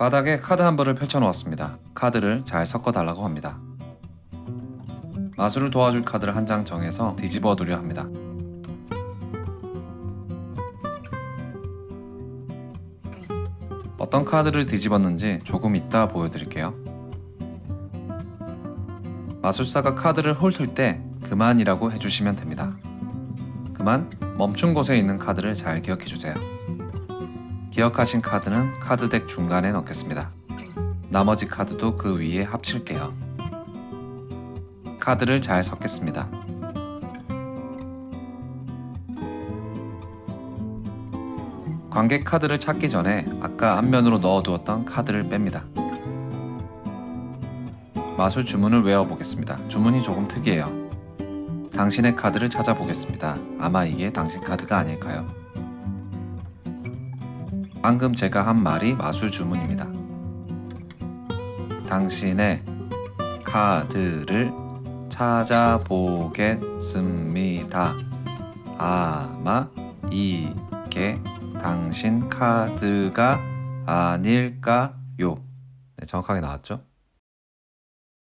바닥에 카드 한 벌을 펼쳐 놓았습니다. 카드를 잘 섞어 달라고 합니다. 마술을 도와줄 카드를 한 장 정해서 뒤집어 두려 합니다. 어떤 카드를 뒤집었는지 조금 이따 보여드릴게요. 마술사가 카드를 훑을 때 그만이라고 해주시면 됩니다. 그만 멈춘 곳에 있는 카드를 잘 기억해 주세요. 기억하신 카드는 카드덱 중간에 넣겠습니다. 나머지 카드도 그 위에 합칠게요. 카드를 잘 섞겠습니다. 관객 카드를 찾기 전에 아까 앞면으로 넣어두었던 카드를 뺍니다. 마술 주문을 외워보겠습니다. 주문이 조금 특이해요. 당신의 카드를 찾아보겠습니다. 아마 이게 당신 카드가 아닐까요? 방금 제가 한 말이 마술 주문입니다. 당신의 카드를 찾아보겠습니다. 아마 이게 당신 카드가 아닐까요? 네, 정확하게 나왔죠?